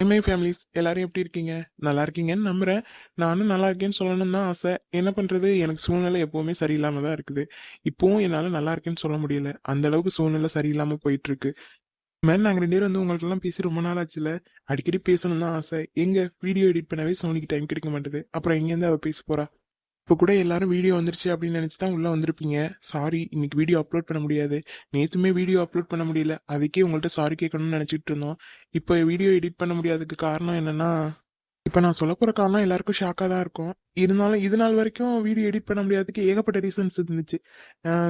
Mi families எல்லாரும் எப்படி இருக்கீங்க? நல்லா இருக்கீங்கன்னு நம்புறேன். நானும் நல்லா இருக்கேன்னு சொல்லணும்னு தான் ஆசை. என்ன பண்றது? எனக்கு சூழ்நிலை எப்பவுமே சரியில்லாம தான் இருக்குது. இப்போவும் என்னால நல்லா இருக்கேன்னு சொல்ல முடியல. அந்த அளவுக்கு சூழ்நிலை சரியில்லாம போயிட்டு இருக்கு மேம் நாங்க ரெண்டு பேரும் வந்து உங்கள்ட்ட எல்லாம் பேசி ரொம்ப நாள் ஆச்சுல. அடிக்கடி பேசணும் தான் ஆசை. எங்க? வீடியோ எடிட் பண்ணவே சோனிக்கு டைம் கிடைக்க மாட்டேது. அப்புறம் எங்கேருந்து அவ பேச போறா? இப்போ கூட எல்லாரும் வீடியோ வந்துருச்சு அப்படின்னு நினச்சி தான் உள்ளே வந்திருப்பீங்க. சாரி இன்னைக்கு வீடியோ அப்லோட் பண்ண முடியாது. நேற்றுமே வீடியோ அப்லோட் பண்ண முடியல. அதுக்கே உங்கள்ட்ட சாரி கேட்கணும்னு நினைச்சிட்டு இருந்தோம். இப்போ வீடியோ எடிட் பண்ண முடியாததுக்கு காரணம் என்னன்னா இப்போ நான் சொல்ல போகிற காரணம் எல்லாருக்கும் ஷாக்காக தான் இருக்கும். இருந்தாலும் இது நாள் வரைக்கும் வீடியோ எடிட் பண்ண முடியாததுக்கு ஏகப்பட்ட ரீசன்ஸ் இருந்துச்சு.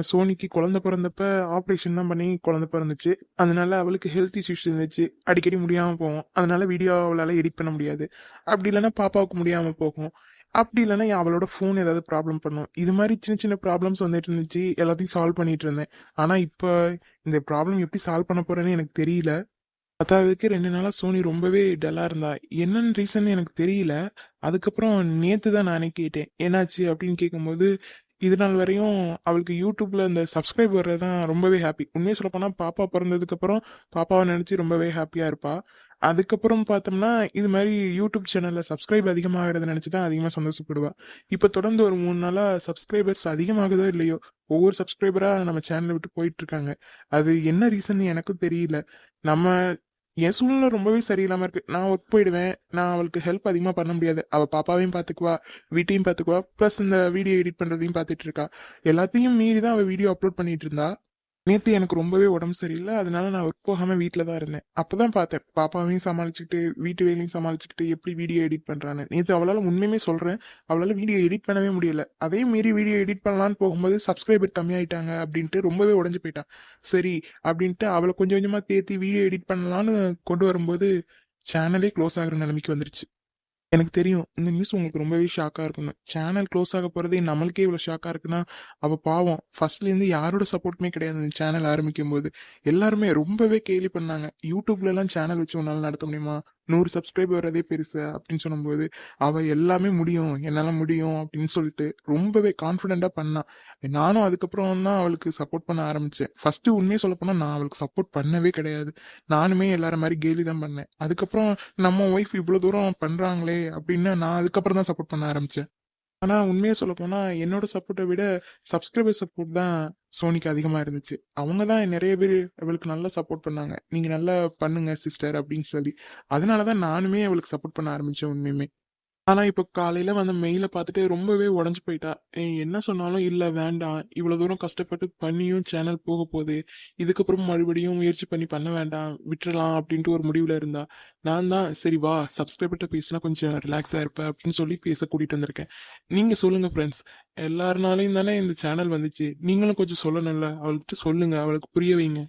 சோனிக்கு குழந்தை பிறந்தப்ப ஆப்ரேஷன் தான் பண்ணி குழந்தை பிறந்துச்சு. அதனால அவளுக்கு ஹெல்த் இஷ்யூஸ் இருந்துச்சு. அடிக்கடி முடியாமல் போகும். அதனால வீடியோ அவளால் எடிட் பண்ண முடியாது. அப்படி இல்லைன்னா பாப்பாவுக்கு முடியாமல் போகும். அப்படி இல்லைன்னா அவளோட ஃபோன் ஏதாவது ப்ராப்ளம் பண்ணும். இது மாதிரி சின்ன சின்ன ப்ராப்ளம்ஸ் வந்துட்டு இருந்துச்சு எல்லாத்தையும் சால்வ் பண்ணிட்டு இருந்தேன். ஆனால் இப்போ இந்த ப்ராப்ளம் எப்படி சால்வ் பண்ண போறேன்னு எனக்கு தெரியல. பத்தாவதுக்கு ரெண்டு நாளாக சோனி ரொம்பவே டல்லாக இருந்தா. என்னன்னு ரீசன் எனக்கு தெரியல. அதுக்கப்புறம் நேற்று தான் நானே கேட்டேன். என்னாச்சு அப்படின்னு கேட்கும்போது இது நாள் வரையும் அவளுக்கு யூடியூப்ல இந்த சப்ஸ்கிரைப் வர்றதுதான் ரொம்பவே ஹாப்பி உண்மையை சொல்ல போனா பாப்பா பிறந்ததுக்கு அப்புறம் பாப்பாவை நினைச்சு ரொம்பவே ஹாப்பியா இருப்பா. அதுக்கப்புறம் பார்த்தோம்னா இது மாதிரி யூடியூப் சேனலில் சப்ஸ்கிரைப் அதிகமாகிறத நினச்சி தான் அதிகமாக சந்தோஷப்படுவா. இப்போ தொடர்ந்து ஒரு மூணு நாளாக சப்ஸ்கிரைபர்ஸ் அதிகமாகுதோ இல்லையோ ஒவ்வொரு சப்ஸ்கிரைபராக நம்ம சேனலை விட்டு போயிட்டு இருக்காங்க. அது என்ன ரீசன் எனக்கும் தெரியல. நம்ம என் சூழ்நிலை ரொம்பவே சரியில்லாம இருக்கு. நான் ஒர்க் போயிடுவேன். நான் அவளுக்கு ஹெல்ப் அதிகமா பண்ண முடியாது. அவ பாப்பாவையும் பாத்துக்குவா வீட்டையும் பாத்துக்குவா. ப்ளஸ் இந்த வீடியோ எடிட் பண்றதையும் பாத்துட்டு இருக்கா. எல்லாத்தையும் மீறி தான் அவ வீடியோ அப்லோட் பண்ணிட்டு இருந்தா. நேற்று எனக்கு ரொம்பவே உடம்பு சரியில்லை. அதனால நான் ஒர்க் போகாமல் வீட்டில் தான் இருந்தேன். அப்போ தான் பார்த்தேன். பாப்பாவையும் சமாளிச்சுக்கிட்டு வீட்டு வேலையும் சமாளிச்சுக்கிட்டு எப்படி வீடியோ எடிட் பண்ணுறான்னு நேற்று அவளால் உண்மையுமே சொல்கிறேன் அவளால் வீடியோ எடிட் பண்ணவே முடியல. அதே மீறி வீடியோ எடிட் பண்ணலான்னு போகும்போது சப்ஸ்கிரைபர் கம்மியாயிட்டாங்க அப்படின்ட்டு ரொம்பவே உடஞ்சு போயிட்டான் சரி அப்படின்ட்டு அவளை கொஞ்சம் கொஞ்சமாக தேத்தி வீடியோ எடிட் பண்ணலான்னு கொண்டு வரும்போது சேனலே க்ளோஸ் ஆகுற நிலைமைக்கு வந்துருச்சு. எனக்கு தெரியும். இந்த நியூஸ் உங்களுக்கு ரொம்பவே ஷாக்கா இருக்கணும் சேனல் க்ளோஸ் ஆக போறதே நம்மளுக்கே இவ்வளோ ஷாக்காக இருக்குன்னா அவ பாவம். ஃபர்ஸ்ட்ல இருந்து யாரோட சப்போர்ட்டுமே கிடையாது இந்த சேனல் ஆரம்பிக்கும் போது எல்லாருமே ரொம்பவே கேலி பண்ணாங்க. யூடியூப்ல எல்லாம் சேனல் வச்சு உன்னால நடத்த முடியுமா? நூறு சப்ஸ்கிரைபர் வர்றதே பெருசு அப்படின்னு சொல்லும்போது அவள் எல்லாமே முடியும் என்னால் முடியும் அப்படின்னு சொல்லிட்டு ரொம்பவே கான்ஃபிடென்ட்டாக பண்ணா. நானும் அதுக்கப்புறம் தான் அவளுக்கு சப்போர்ட் பண்ண ஆரம்பிச்சேன். ஃபஸ்ட்டு உண்மையை சொல்லப்போனால் நான் அவளுக்கு சப்போர்ட் பண்ணவே கிடையாது. நானுமே எல்லார மாதிரி கேலி தான் பண்ணேன். அதுக்கப்புறம் நம்ம ஒய்ஃப் இவ்வளோ தூரம் பண்ணுறாங்களே அப்படின்னு நான் அதுக்கப்புறம் தான் சப்போர்ட் பண்ண ஆரம்பித்தேன் ஆனா உண்மையை சொல்ல போனா என்னோட சப்போர்ட்டை விட சப்ஸ்கிரைபர் சப்போர்ட் தான் சோனிக்கு அதிகமா இருந்துச்சு. அவங்க தான் நிறைய பேர் அவளுக்கு நல்லா சப்போர்ட் பண்ணாங்க. நீங்க நல்லா பண்ணுங்க சிஸ்டர் அப்படின்னு சொல்லி. அதனாலதான் நானுமே அவளுக்கு சப்போர்ட் பண்ண ஆரம்பிச்சேன் உண்மையுமே. ஆனா இப்ப காலையில வந்த மெயில பார்த்துட்டு ரொம்பவே உடஞ்சு போயிட்டா. என்ன சொன்னாலும் இல்ல வேண்டாம். இவ்வளவு தூரம் கஷ்டப்பட்டு பண்ணியும் சேனல் போக போகுது. இதுக்கப்புறம் மறுபடியும் முயற்சி பண்ணி பண்ண வேண்டாம். விட்டுறலாம் அப்படின்ட்டு ஒரு முடிவுல இருந்தா. நான் தான் சரி வா சப்ஸ்கிரைபர்கிட்ட பேசினா கொஞ்சம் ரிலாக்ஸா இருப்ப அப்படின்னு சொல்லி பேச கூட்டிட்டு வந்திருக்கேன். நீங்க சொல்லுங்க ஃப்ரெண்ட்ஸ் எல்லாருனாலையும் தானே இந்த சேனல் வந்துச்சு. நீங்களும் கொஞ்சம் சொல்லணும்ல. அவள்கிட்ட சொல்லுங்க. அவளுக்கு புரிய வைங்க.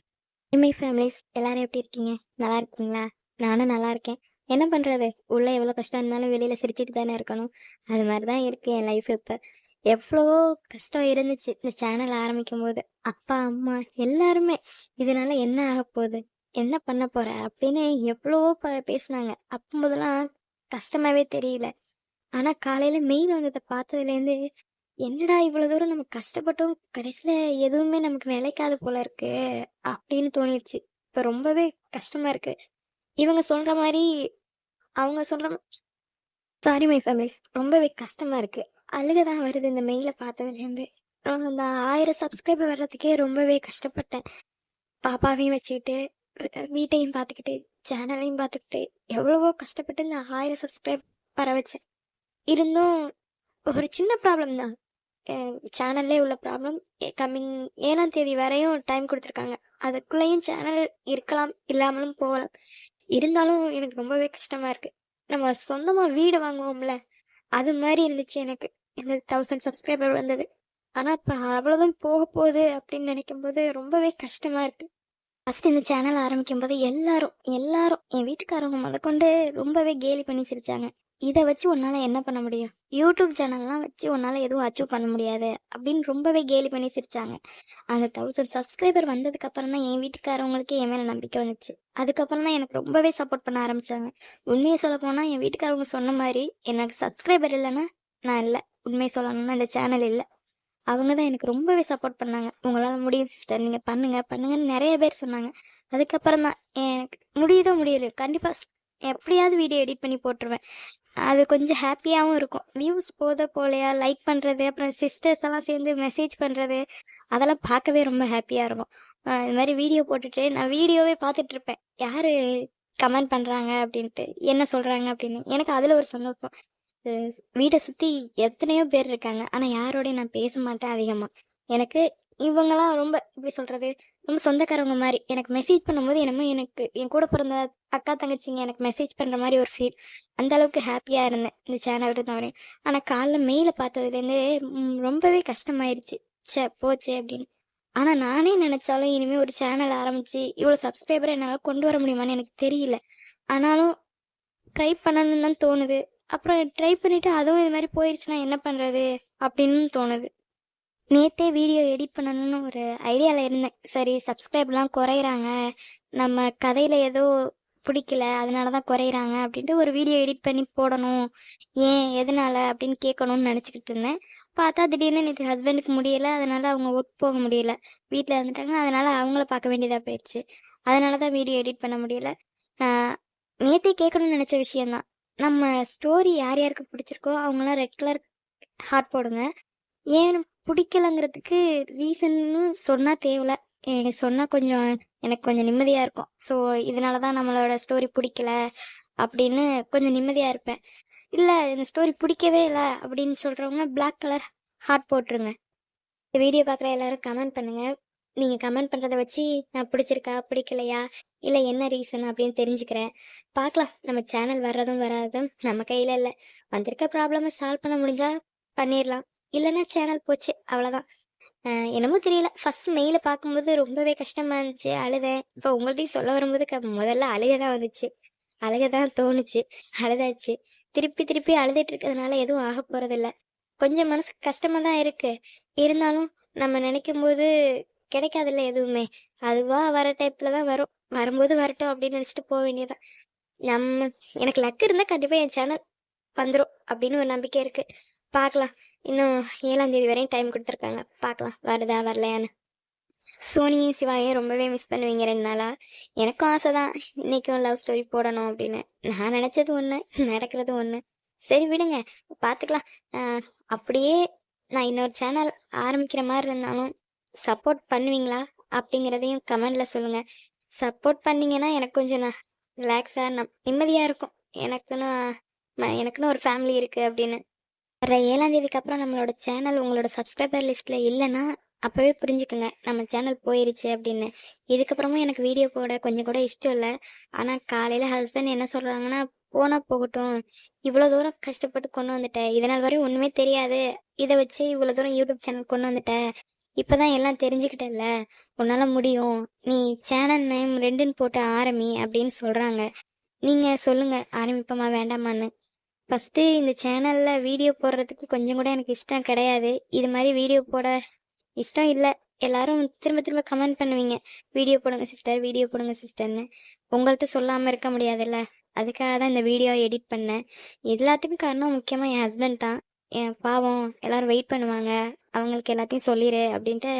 ஃபேமிலிஸ் எல்லாரும் எப்படி இருக்கீங்க? நல்லா இருக்கீங்களா? நானும் நல்லா இருக்கேன். என்ன பண்ணுறது உள்ளே எவ்வளோ கஷ்டம் இருந்தாலும் வெளியில சிரிச்சுட்டு தானே இருக்கணும். அது மாதிரி தான் இருக்குது என் லைஃப் இப்போ. எவ்வளோ கஷ்டம் இருந்துச்சு இந்த சேனல் ஆரம்பிக்கும் போது அப்பா அம்மா எல்லாருமே இதனால என்ன ஆக போகுது? என்ன பண்ண போகிற அப்படின்னு எவ்வளவோ ப- பேசுனாங்க. அப்போதெல்லாம் கஷ்டமாவே தெரியல. ஆனால் காலையில் மெயில் வந்ததை பார்த்ததுலேருந்து என்னடா இவ்வளோ தூரம் நம்ம கஷ்டப்பட்டோம். கடைசியில எதுவுமே நமக்கு நிலைக்காது போல இருக்கு. அப்படின்னு தோணிடுச்சு. இப்போ ரொம்பவே கஷ்டமா இருக்கு. இவங்க சொல்ற மாதிரி அவங்க சொல்ற சாரி மை ஃபேமிலிஸ் ரொம்பவே கஷ்டமா இருக்கு. அழுகதான் வருது இந்த மெயிலை பார்த்ததுலேருந்து அந்த ஆயிரம் சப்ஸ்கிரைபர் வர்றதுக்கே ரொம்பவே கஷ்டப்பட்டேன். பாப்பாவையும் வச்சுக்கிட்டு வீட்டையும் பார்த்துக்கிட்டு சேனலையும் பார்த்துக்கிட்டு எவ்வளவோ கஷ்டப்பட்டு இந்த ஆயிரம் சப்ஸ்கிரைப் வர வச்சேன். இருந்தும் ஒரு சின்ன ப்ராப்ளம் தான். சேனல்லே உள்ள ப்ராப்ளம் கம்மிங் ஏழாம் தேதி வரையும் டைம் கொடுத்துருக்காங்க. அதுக்குள்ளேயும் சேனல் இருக்கலாம் இல்லாமலும் போகலாம். இருந்தாலும் எனக்கு ரொம்பவே கஷ்டமா இருக்கு. நம்ம சொந்தமா வீடு வாங்குவோம்ல அது மாதிரி இருந்துச்சு எனக்கு. இந்த தௌசண்ட் சப்ஸ்கிரைபர் வந்தது. ஆனா இப்ப அவ்வளவுதான் போக போகுது அப்படின்னு நினைக்கும் போது ரொம்பவே கஷ்டமா இருக்கு. ஃபர்ஸ்ட் இந்த சேனல் ஆரம்பிக்கும் போது எல்லாரும் எல்லாரும் என் வீட்டுக்காரவங்க முதற்கொண்டு ரொம்பவே கேலி பண்ணி சிரிச்சாங்க. இதை வச்சு உன்னால் என்ன பண்ண முடியும்? யூடியூப் சேனல்லாம் வச்சு உன்னால் எதுவும் அச்சீவ் பண்ண முடியாது. அப்படின்னு ரொம்பவே கேலி பண்ணி சிரிச்சாங்க. அந்த தௌசண்ட் சப்ஸ்கிரைபர் வந்ததுக்கப்புறம் தான் என் வீட்டுக்காரவங்களுக்கு என் மேலே நம்பிக்கை வந்துச்சு. அதுக்கப்புறம் தான் எனக்கு ரொம்பவே சப்போர்ட் பண்ண ஆரம்பித்தாங்க உண்மையை சொல்ல போனால் என் வீட்டுக்காரவங்க சொன்ன மாதிரி எனக்கு சப்ஸ்கிரைபர் இல்லைன்னா நான் இல்லை. உண்மையை சொல்லணும்னா இந்த சேனல் இல்லை. அவங்க தான் எனக்கு ரொம்பவே சப்போர்ட் பண்ணாங்க. உங்களால் முடியும் சிஸ்டர் நீங்கள் பண்ணுங்க பண்ணுங்கன்னு நிறைய பேர் சொன்னாங்க. அதுக்கப்புறம் தான் எனக்கு முடியுதோ முடியல கண்டிப்பாக எப்படியாவது வீடியோ எடிட் பண்ணி போட்டுருவேன். அது கொஞ்சம் ஹாப்பியாகவும் இருக்கும். வியூஸ் போத போலையா லைக் பண்ணுறது அப்புறம் சிஸ்டர்ஸ் எல்லாம் சேர்ந்து மெசேஜ் பண்ணுறது அதெல்லாம் பார்க்கவே ரொம்ப ஹாப்பியாக இருக்கும். இது மாதிரி வீடியோ போட்டுட்டு நான் வீடியோவே பார்த்துட்டு இருப்பேன். யார் கமெண்ட் பண்ணுறாங்க அப்படின்ட்டு என்ன சொல்கிறாங்க அப்படின்னு. எனக்கு அதில் ஒரு சந்தோஷம். வீட்டை சுற்றி எத்தனையோ பேர் இருக்காங்க. ஆனால் யாரோடையும் நான் பேச மாட்டேன் அதிகமாக எனக்கு இவங்கெல்லாம் ரொம்ப எப்படி சொல்கிறது ரொம்ப சொந்தக்காரவங்க மாதிரி. எனக்கு மெசேஜ் பண்ணும்போது என்னமோ எனக்கு என் கூட பிறந்த அக்கா தங்கச்சிங்க எனக்கு மெசேஜ் பண்ணுற மாதிரி ஒரு ஃபீல் அந்த அளவுக்கு ஹாப்பியாக இருந்தேன் இந்த சேனல் இருந்தவரையும் ஆனால் காலைல மெயிலை பார்த்ததுலேருந்தே ரொம்பவே கஷ்டமாயிருச்சு. ச்சே போச்சே அப்படின்னு. ஆனால் நானே நினச்சாலும் இனிமேல் ஒரு சேனல் ஆரம்பித்து இவ்வளோ சப்ஸ்கிரைபரை என்னால் கொண்டு வர முடியுமான்னு எனக்கு தெரியல. ஆனாலும் ட்ரை பண்ணணும்னு தான் தோணுது. அப்புறம் ட்ரை பண்ணிவிட்டு அதுவும் இது மாதிரி போயிடுச்சுன்னா என்ன பண்ணுறது அப்படின்னு தோணுது. நேற்றே வீடியோ எடிட் பண்ணணும்னு ஒரு ஐடியாவில் இருந்தேன். சரி சப்ஸ்கிரைப்லாம் குறையிறாங்க. நம்ம கதையில் ஏதோ பிடிக்கல அதனால தான் குறையிறாங்க அப்படின்ட்டு ஒரு வீடியோ எடிட் பண்ணி போடணும். ஏன் எதனால அப்படின்னு கேட்கணும்னு நினச்சிக்கிட்டு இருந்தேன். பார்த்தா திடீர்னு நேற்று ஹஸ்பண்டுக்கு முடியலை அதனால அவங்க ஒர்க் போக முடியல. வீட்டில் இருந்துட்டாங்க அதனால அவங்கள பார்க்க வேண்டியதாக போயிடுச்சு. அதனால தான் வீடியோ எடிட் பண்ண முடியல. நான் நேற்றே கேட்கணும்னு நினச்ச விஷயந்தான் நம்ம ஸ்டோரி யார் யாருக்கு பிடிச்சிருக்கோ அவங்களாம் ரெட் கலர் ஹார்ட் போடுங்க. ஏன் பிடிக்கலங்கிறதுக்கு ரீசன்னு சொன்னால் தேவையில்ல எனக்கு சொன்னால் கொஞ்சம் எனக்கு கொஞ்சம் நிம்மதியாக இருக்கும். ஸோ இதனால தான் நம்மளோட ஸ்டோரி பிடிக்கல அப்படின்னு கொஞ்சம் நிம்மதியாக இருப்பேன். இல்லை இந்த ஸ்டோரி பிடிக்கவே இல்லை அப்படின்னு சொல்கிறவங்க பிளாக் கலர் ஹார்ட் போட்டுருங்க. இந்த வீடியோ பார்க்குற எல்லாரும் கமெண்ட் பண்ணுங்கள் நீங்கள் கமெண்ட் பண்ணுறத வச்சு நான் பிடிச்சிருக்கா பிடிக்கலையா இல்லை என்ன ரீசன் அப்படின்னு தெரிஞ்சுக்கிறேன். பார்க்கலாம் நம்ம சேனல் வர்றதும் வராததும் நம்ம கையில் இல்லை. வந்திருக்க ப்ராப்ளமை சால்வ் பண்ண முடிஞ்சா பண்ணிடலாம் இல்லைன்னா சேனல் போச்சு அவ்வளோதான் என்னமோ தெரியல. ஃபர்ஸ்ட் மெயில பார்க்கும்போது ரொம்பவே கஷ்டமா இருந்துச்சு அழுதேன். இப்போ உங்கள்ட்டையும் சொல்ல வரும்போது க- முதல்ல அழுக தான் வந்துச்சு. அழுக தான் தோணுச்சு அழுதாச்சு. திருப்பி திருப்பி அழுதுட்டு இருக்கிறதுனால எதுவும் ஆக போறதில்ல. கொஞ்சம் மனசுக்கு கஷ்டமா தான் இருக்கு. இருந்தாலும் நம்ம நினைக்கும் போது கிடைக்காதுல்ல எதுவுமே. அதுவா வர டைப்ல தான் வரும். வரும்போது வரட்டும் அப்படின்னு நினைச்சிட்டு போக வேண்டியதான் நம்ம எனக்கு லக் இருந்தா கண்டிப்பா என் சேனல் வந்துடும் அப்படின்னு ஒரு நம்பிக்கை இருக்கு. பார்க்கலாம். இன்னும் ஏழாம் தேதி வரையும் டைம் கொடுத்துருக்காங்க. பார்க்கலாம். வருதா? வரலையான்னு. சோனியும் சிவாயும் ரொம்பவே மிஸ் பண்ணுவீங்க ரெண்டு நாளா. எனக்கும் ஆசை தான் இன்னைக்கும் லவ் ஸ்டோரி போடணும் அப்படின்னு. நான் நினச்சது ஒன்று நடக்கிறது ஒன்று சரி விடுங்க. பார்த்துக்கலாம். அப்படியே நான் இன்னொரு சேனல் ஆரம்பிக்கிற மாதிரி இருந்தாலும் சப்போர்ட் பண்ணுவீங்களா? அப்படிங்கிறதையும் கமெண்டில் சொல்லுங்கள் சப்போர்ட் பண்ணிங்கன்னா எனக்கு கொஞ்சம் நான் ரிலாக்ஸாக நம் நிம்மதியாக இருக்கும். எனக்குன்னு ம- எனக்குன்னு ஒரு ஃபேமிலி இருக்குது அப்படின்னு. வர ஏழாம் தேதிக்கு அப்புறம் நம்மளோட சேனல் உங்களோட சப்ஸ்கிரைபர் லிஸ்ட்ல இல்லைன்னா அப்பவே புரிஞ்சுக்குங்க. நம்ம சேனல் போயிருச்சு அப்படின்னு. இதுக்கப்புறமும் எனக்கு வீடியோ போட கொஞ்சம் கூட இஷ்டம் இல்லை. ஆனால் காலையில் ஹஸ்பண்ட் என்ன சொல்றாங்கன்னா போனா போகட்டும். இவ்வளோ தூரம் கஷ்டப்பட்டு கொண்டு வந்துட்டேன் இதனால் வரையும் ஒன்றுமே தெரியாது. இதை வச்சு இவ்வளோ தூரம் யூடியூப் சேனல் கொண்டு வந்துட்டேன் இப்போ தான் எல்லாம் தெரிஞ்சுக்கிட்டல உன்னால முடியும். நீ சேனல் நேம் ரெண்டுன்னு போட்டு ஆரம்பி அப்படின்னு சொல்றாங்க. நீங்க சொல்லுங்க. ஆரம்பிப்போமா? வேண்டாமான்னு. ஃபஸ்ட்டு இந்த சேனலில் வீடியோ போடுறதுக்கு கொஞ்சம் கூட எனக்கு இஷ்டம் கிடையாது. இது மாதிரி வீடியோ போட இஷ்டம் இல்லை. எல்லாரும் திரும்ப திரும்ப கமெண்ட் பண்ணுவீங்க. வீடியோ போடுங்க சிஸ்டர் வீடியோ போடுங்க சிஸ்டர்னு உங்கள்கிட்ட சொல்லாமல் இருக்க முடியாதுல்ல. அதுக்காக தான் இந்த வீடியோ எடிட் பண்ணேன். எல்லாத்துக்கும் காரணம் முக்கியமாக என் ஹஸ்பண்ட் தான். என் பாவம். எல்லோரும் வெயிட் பண்ணுவாங்க. அவங்களுக்கு எல்லாத்தையும் சொல்லிடு அப்படின்ட்டு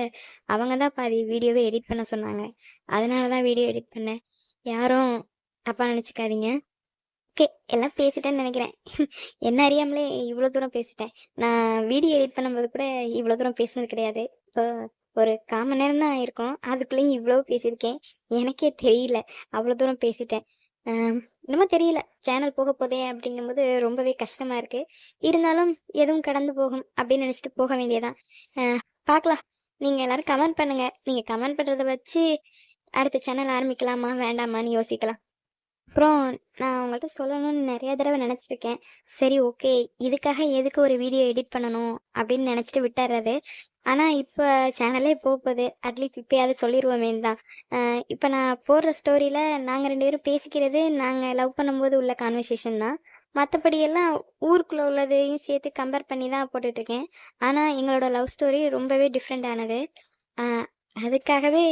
அவங்க தான் பாதி வீடியோவே எடிட் பண்ண சொன்னாங்க. அதனால தான் வீடியோ எடிட் பண்ணேன். யாரும் தப்பாக நினச்சிக்காதீங்க. ஓகே எல்லாம் பேசிட்டேன்னு நினைக்கிறேன். என்ன அறியாமலே இவ்வளோ தூரம் பேசிட்டேன். நான் வீடியோ எடிட் பண்ணும்போது கூட இவ்வளோ தூரம் பேசினது கிடையாது. இப்போ ஒரு கால் மணி நேரம் தான் இருக்கும் அதுக்குள்ளேயும் இவ்வளோ பேசியிருக்கேன். எனக்கே தெரியல. அவ்வளோ தூரம் பேசிட்டேன். இன்னமும் என்னமோ தெரியல. சேனல் போக போதே அப்படிங்கும்போது ரொம்பவே கஷ்டமா இருக்கு. இருந்தாலும் எதுவும் கடந்து போகும் அப்படின்னு நினச்சிட்டு போக வேண்டியதான் ஆஹ், பார்க்கலாம் நீங்கள் எல்லாரும் கமெண்ட் பண்ணுங்க. நீங்கள் கமெண்ட் பண்ணுறதை வச்சு அடுத்த சேனல் ஆரம்பிக்கலாமா வேண்டாமான்னு யோசிக்கலாம். அப்புறம் நான் உங்கள்கிட்ட சொல்லணும்னு நிறைய தடவை நினச்சிருக்கேன். சரி ஓகே இதுக்காக எதுக்கு ஒரு வீடியோ எடிட் பண்ணணும் அப்படின்னு நினச்சிட்டு விட்டுறது? ஆனால் இப்போ சேனலே போகுது. அட்லீஸ்ட் இப்போயாவது சொல்லிடுவோமே தான் இப்போ நான் போடுற ஸ்டோரியில் நாங்கள் ரெண்டு பேரும் பேசிக்கிறது நாங்கள் லவ் பண்ணும்போது உள்ள கான்வர்சேஷன் தான். மற்றபடி எல்லாம் ஊருக்குள்ளே உள்ளதையும் சேர்த்து கம்பேர் பண்ணி தான் போட்டுட்ருக்கேன். ஆனால் எங்களோட லவ் ஸ்டோரி ரொம்பவே டிஃப்ரெண்ட் ஆனது. அதுக்காகவே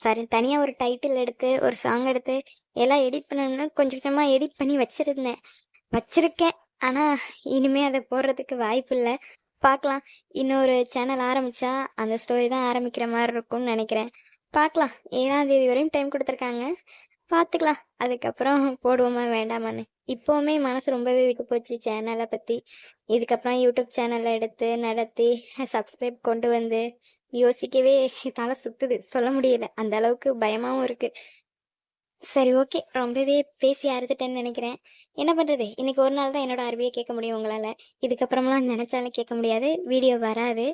சரி தனியாக ஒரு டைட்டில் எடுத்து ஒரு சாங் எடுத்து எல்லாம் எடிட் பண்ணணும்னு கொஞ்சம் கொஞ்சமாக எடிட் பண்ணி வச்சுருந்தேன். வச்சுருக்கேன். ஆனால் இனிமே அதை போடுறதுக்கு வாய்ப்பு இல்லை. பார்க்கலாம் இன்னொரு சேனல் ஆரம்பிச்சா அந்த ஸ்டோரி தான் ஆரம்பிக்கிற மாதிரி இருக்கும்னு நினைக்கிறேன். பார்க்கலாம் ஏழாம் தேதி வரையும் டைம் கொடுத்துருக்காங்க. பார்த்துக்கலாம் அதுக்கப்புறம் போடுவோமா வேண்டாமான்னு. இப்போவுமே மனசு ரொம்பவே விட்டு போச்சு சேனலை பற்றி இதுக்கப்புறம் யூடியூப் சேனலை எடுத்து நடத்தி சப்ஸ்கிரைப் கொண்டு வந்து யோசிக்கவே தலை சுத்துது. சொல்ல முடியல. அந்த அளவுக்கு பயமாவும் இருக்கு. சரி ஓகே. ரொம்பவே பேசி அறுத்துட்டேன்னு நினைக்கிறேன். என்ன பண்ணுறது இன்னைக்கு ஒரு நாள் தான் என்னோட அருவியை கேட்க முடியும் உங்களால். இதுக்கப்புறமெல்லாம் நினச்சாலும் கேட்க முடியாது. வீடியோ வராது.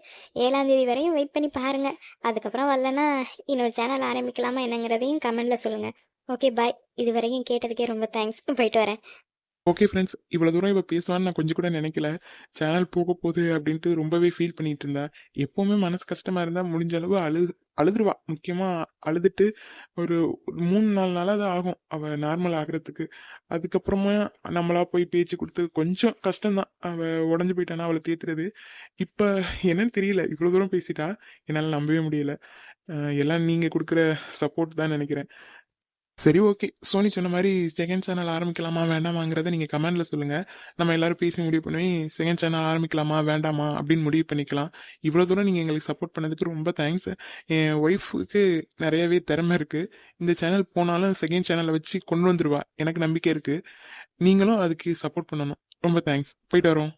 ஏழாம் தேதி வரையும் வெயிட் பண்ணி பாருங்கள் அதுக்கப்புறம் வரலன்னா இன்னொரு சேனல் ஆரம்பிக்கலாமா என்னங்கிறதையும் கமெண்டில் சொல்லுங்கள் ஓகே பாய். இது வரைக்கும் கேட்டதுக்கே ரொம்ப தேங்க்ஸ். போயிட்டு வரேன். ஓகே ஃப்ரெண்ட்ஸ் இவ்வளோ தூரம் இப்போ பேசுவான்னு நான் கொஞ்சம் கூட நினைக்கல. சேனல் போக போகுது அப்படின்ட்டு ரொம்பவே ஃபீல் பண்ணிட்டு இருந்தேன் எப்போவுமே மனசு கஷ்டமா இருந்தால் முடிஞ்ச அளவு அழு அழுதுருவா. முக்கியமா அழுதுட்டு ஒரு மூணு நாலு நாள் அது ஆகும் அவள் நார்மல் ஆகுறதுக்கு. அதுக்கப்புறமா நம்மளா போய் பேச்சு கொடுத்து கொஞ்சம் கஷ்டம்தான். அவள் உடஞ்சு போயிட்டானா அவளை தேத்துறது. இப்போ என்னன்னு தெரியல. இவ்வளோ தூரம் பேசிட்டா என்னால் நம்பவே முடியல. எல்லாம் நீங்க கொடுக்குற சப்போர்ட் தான் நினைக்கிறேன். சரி ஓகே. சோனி சொன்ன மாதிரி செகண்ட் சேனல் ஆரம்பிக்கலாமா வேண்டாமாங்கிறத நீங்கள் கமெண்டில் சொல்லுங்கள் நம்ம எல்லாரும் பேசி முடிவு பண்ணி செகண்ட் சேனல் ஆரம்பிக்கலாமா வேண்டாமா அப்படின்னு முடிவு பண்ணிக்கலாம். இவ்வளோ தூரம் நீங்கள் எங்களுக்கு சப்போர்ட் பண்ணதுக்கு ரொம்ப தேங்க்ஸ் என் ஒய்ஃபுக்கு நிறையவே திறமை இருக்குது இந்த சேனல் போனாலும் செகண்ட் சேனலை வச்சு கொண்டு வந்துடுவா எனக்கு நம்பிக்கை இருக்குது நீங்களும் அதுக்கு சப்போர்ட் பண்ணணும். ரொம்ப தேங்க்ஸ் போயிட்டு வரோம்.